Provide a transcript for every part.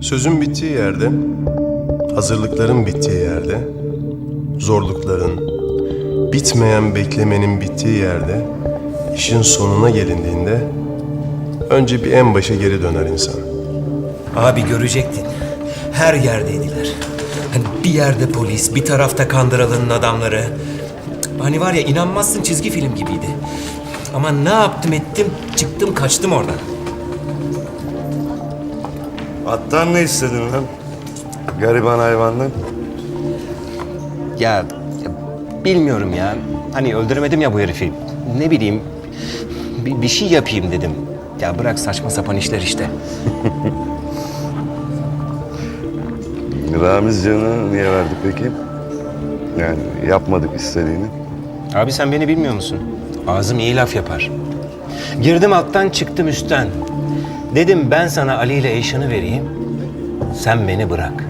Sözün bittiği yerde, hazırlıkların bittiği yerde, zorlukların, bitmeyen beklemenin bittiği yerde, işin sonuna gelindiğinde önce bir en başa geri döner insan. Abi görecektin. Her yerdeydiler. Hani bir yerde polis, bir tarafta Kandıralı'nın adamları. Hani var ya inanmazsın çizgi film gibiydi. Ama ne yaptım ettim, çıktım kaçtım oradan. Attan ne istedin lan? Gariban hayvandan. Ya, ya bilmiyorum ya. Hani öldüremedim ya bu herifi. Ne bileyim bir, bir şey yapayım dedim. Ya bırak saçma sapan işler işte. Ramiz canı niye verdi peki? Yani yapmadık istediğini. Abi sen beni bilmiyor musun? Ağzım iyi laf yapar. Girdim alttan çıktım üstten. Dedim ben sana Ali ile Eyşan'ı vereyim. Sen beni bırak.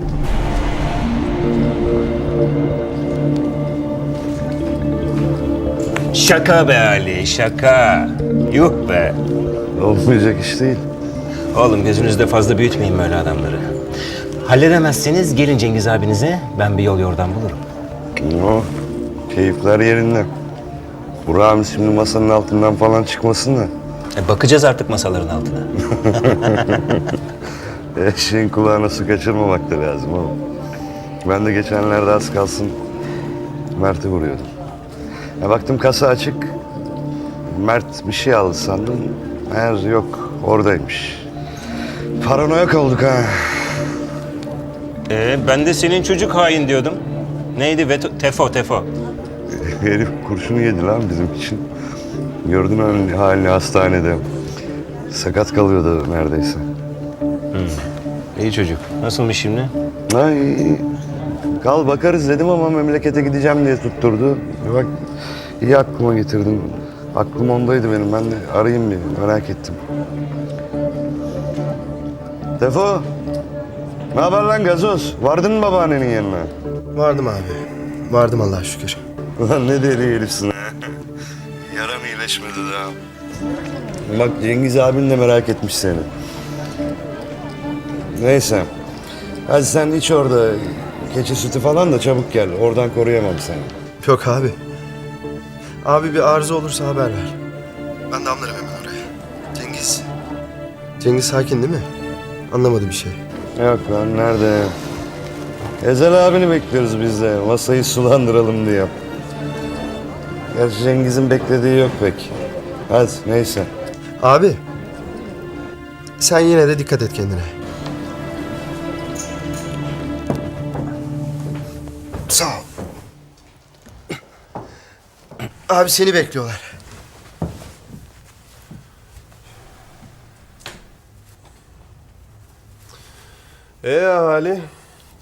Şaka be Ali, şaka. Yuh be. Olmayacak iş değil. Oğlum gözünüzde fazla büyütmeyin böyle adamları. Halledemezseniz gelin Cengiz abinize, ben bir yol yordan bulurum. O keyifler yerinde. Bu Ramiz şimdi masanın altından falan çıkmasın da. E, bakacağız artık masaların altına. Eşeğin kulağına su kaçırmamak da lazım oğlum. Ben de geçenlerde az kalsın Mert'i vuruyordum. Ya baktım kasa açık. Mert bir şey aldı sandım. Meğer yok oradaymış. Paranoyak olduk ha. Ee, ben de senin çocuk hain diyordum. Neydi? Veto, tefo, tefo. Herif kurşunu yedi lan bizim için. Gördün halini, halini hastanede. Sakat kalıyordu neredeyse. İyi çocuk. Nasılmış şimdi? Ay, kal bakarız dedim ama memlekete gideceğim diye tutturdu. Bak iyi aklıma getirdin. Aklım ondaydı benim. Ben de arayayım bir merak ettim. Defo. Ne haber lan gazoz? Vardın mı babaannenin yanına? Vardım abi. Vardım Allah'a şükür. Ulan ne deli herifsin ha. Yaram iyileşmedi daha. Bak Cengiz abin de merak etmiş seni. Neyse. Hadi sen iç orada keçi sütü falan da çabuk gel. Oradan koruyamam seni. Yok abi. Abi bir arıza olursa haber ver. Ben damlarım hemen oraya. Cengiz. Cengiz sakin değil mi? Anlamadı bir şey. Yok lan nerede? Ezel abini bekliyoruz biz de. Masayı sulandıralım diye. Gerçi Cengiz'in beklediği yok pek. Hadi neyse. Abi. Sen yine de dikkat et kendine. Sağ ol. Abi seni bekliyorlar. E ahali,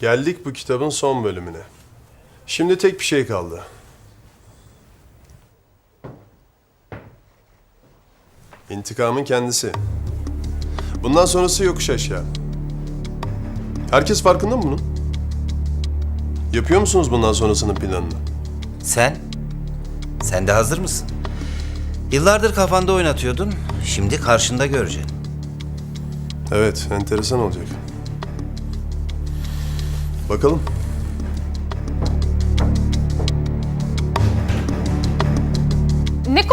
geldik bu kitabın son bölümüne. Şimdi tek bir şey kaldı. İntikamın kendisi. Bundan sonrası yokuş aşağı. Herkes farkında mı bunun? Yapıyor musunuz bundan sonrasının planını? Sen? Sen de hazır mısın? Yıllardır kafanda oynatıyordun. Şimdi karşında göreceksin. Evet, enteresan olacak. Bakalım.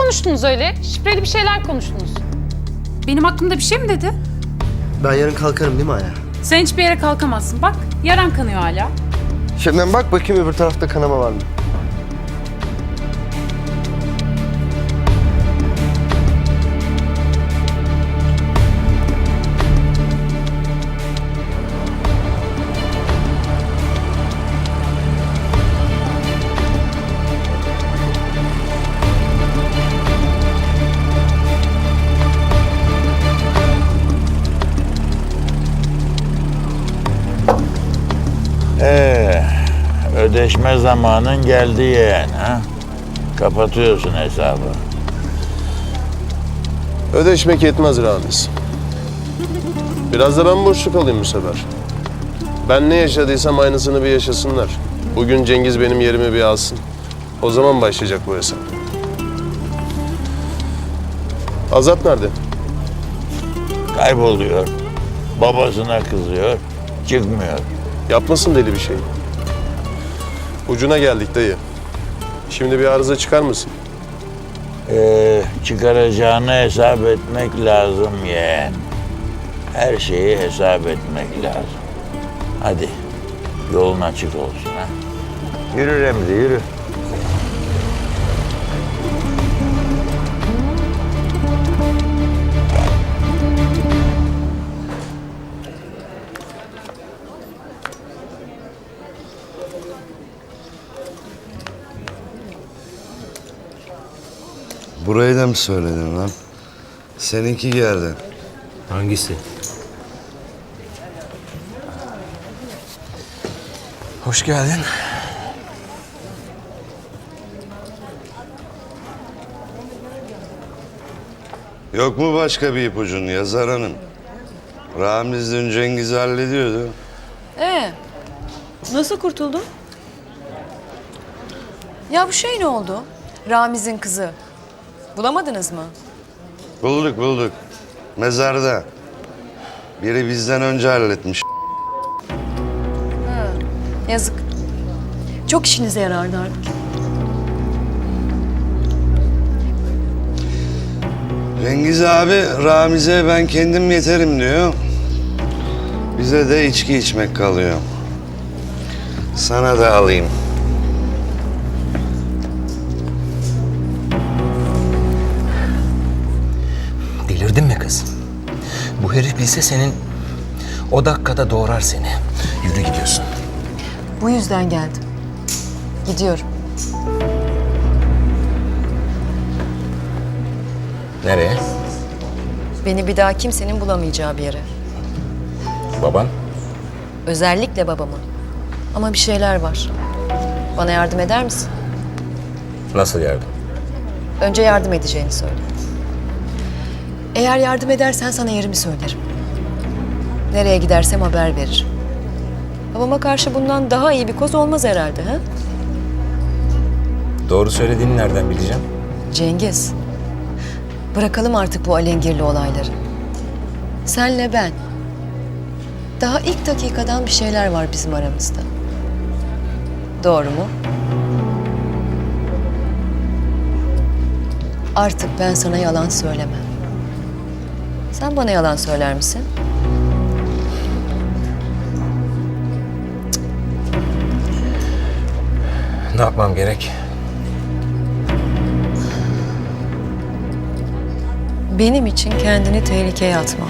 Konuştunuz öyle? Şifreli bir şeyler konuştunuz. Benim hakkımda bir şey mi dedi? Ben yarın kalkarım değil mi Aya? Sen hiçbir yere kalkamazsın. Bak yaran kanıyor hala. Şimdiden bak bakayım öbür tarafta kanama var mı? Ödeşme zamanın geldi yeğen ha? Kapatıyorsun hesabı. Ödeşmek yetmez Ramiz. Biraz da ben borçlu kalayım bu sefer. Ben ne yaşadıysam aynısını bir yaşasınlar. Bugün Cengiz benim yerimi bir alsın. O zaman başlayacak bu hesap. Azat nerede? Kayboluyor. Babasına kızıyor. Çıkmıyor. Yapmasın deli bir şey. Ucuna geldik dayı. Şimdi bir arıza çıkar mısın? Ee, çıkaracağını hesap etmek lazım yeğen. Her şeyi hesap etmek lazım. Hadi yolun açık olsun ha. Yürü Remzi yürü. Burayı da mı söyledin lan? Seninki geldi. Hangisi? Hoş geldin. Yok mu başka bir ipucun yazar hanım? Ramiz dün Cengiz'i hallediyordu. Ee, nasıl kurtuldun? Ya bu şey ne oldu? Ramiz'in kızı. Bulamadınız mı? Bulduk bulduk. Mezarda. Biri bizden önce halletmiş. Yazık. Çok işinize yarardı artık. Cengiz abi Ramiz'e ben kendim yeterim diyor. Bize de içki içmek kalıyor. Sana da alayım. Bu herif bilse senin o dakikada doğrar seni. Yürü gidiyorsun. Bu yüzden geldim. Gidiyorum. Nereye? Beni bir daha kimsenin bulamayacağı bir yere. Baban? Özellikle babamı. Ama bir şeyler var. Bana yardım eder misin? Nasıl yardım? Önce yardım edeceğini söyle. Eğer yardım edersen sana yerimi söylerim. Nereye gidersem haber veririm. Babama karşı bundan daha iyi bir koz olmaz herhalde ha? Doğru söylediğini nereden bileceğim? Cengiz, bırakalım artık bu alengirli olayları. Senle ben. Daha ilk dakikadan bir şeyler var bizim aramızda. Doğru mu? Artık ben sana yalan söylemem. Sen bana yalan söyler misin? Ne yapmam gerek? Benim için kendini tehlikeye atman.